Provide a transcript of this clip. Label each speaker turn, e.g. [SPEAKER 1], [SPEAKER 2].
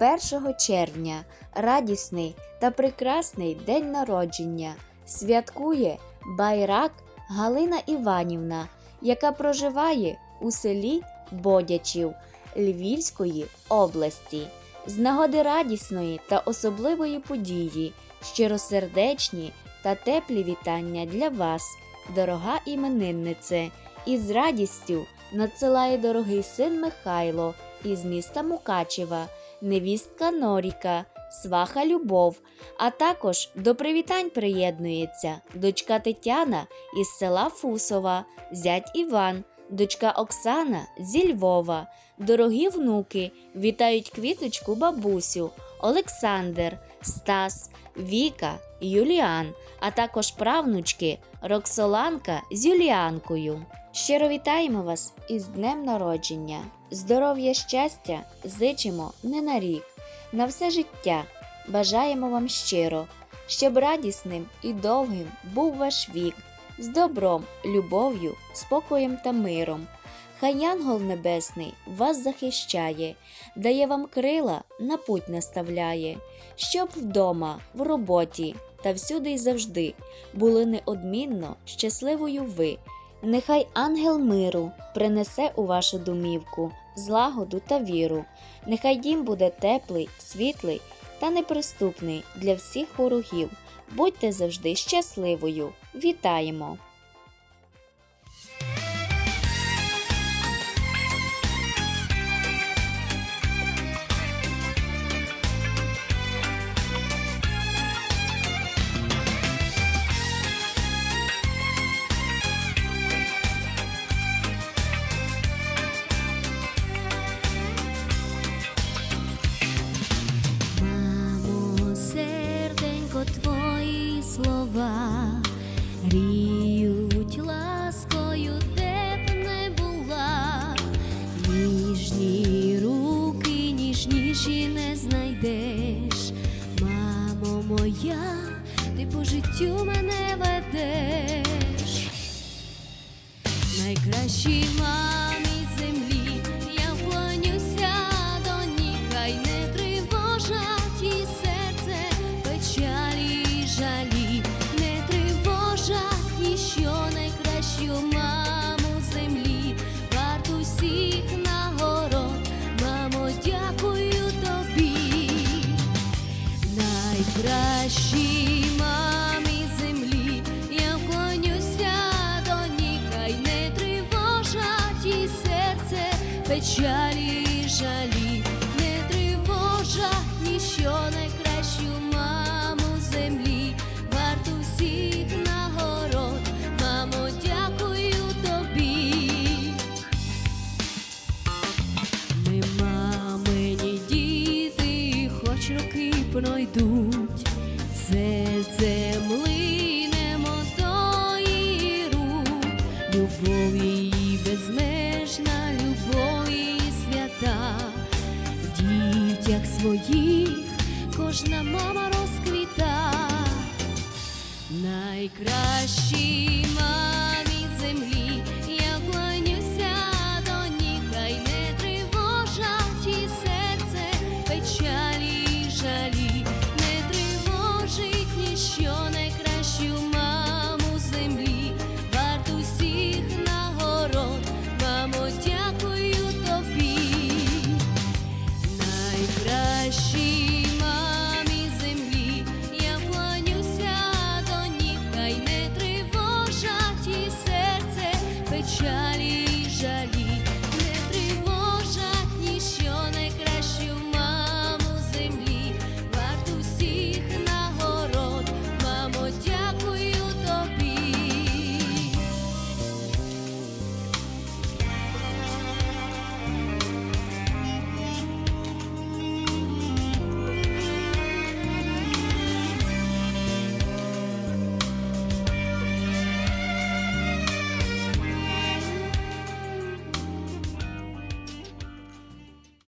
[SPEAKER 1] 1 червня радісний та прекрасний день народження святкує Байрак Галина Іванівна, яка проживає у селі Бодячів Львівської області. З нагоди радісної та особливої події, щиросердечні та теплі вітання для вас, дорога імениннице, і з радістю надсилає дорогий син Михайло із міста Мукачева, невістка Норіка, сваха Любов, а також до привітань приєднується дочка Тетяна із села Фусова, зять Іван, дочка Оксана зі Львова. Дорогі внуки вітають квіточку бабусю, Олександр, Стас, Віка, Юліан, а також правнучки Роксоланка з Юліанкою. Щиро вітаємо вас із днем народження. Здоров'я, щастя зичимо не на рік, на все життя. Бажаємо вам щиро, щоб радісним і довгим був ваш вік, з добром, любов'ю, спокоєм та миром. Хай Янгол Небесний вас захищає, дає вам крила, на путь наставляє, щоб вдома, в роботі та всюди й завжди були неодмінно щасливою ви. Нехай ангел миру принесе у вашу домівку злагоду та віру. Нехай дім буде теплий, світлий та неприступний для всіх ворогів. Будьте завжди щасливою. Вітаємо!
[SPEAKER 2] Життю мене ведеш. найкращий мамі печалі Як своїх кожна мама розквіта, найкращі мамі землі, я кланюся до ніг, не тривожать серце печалі жалі.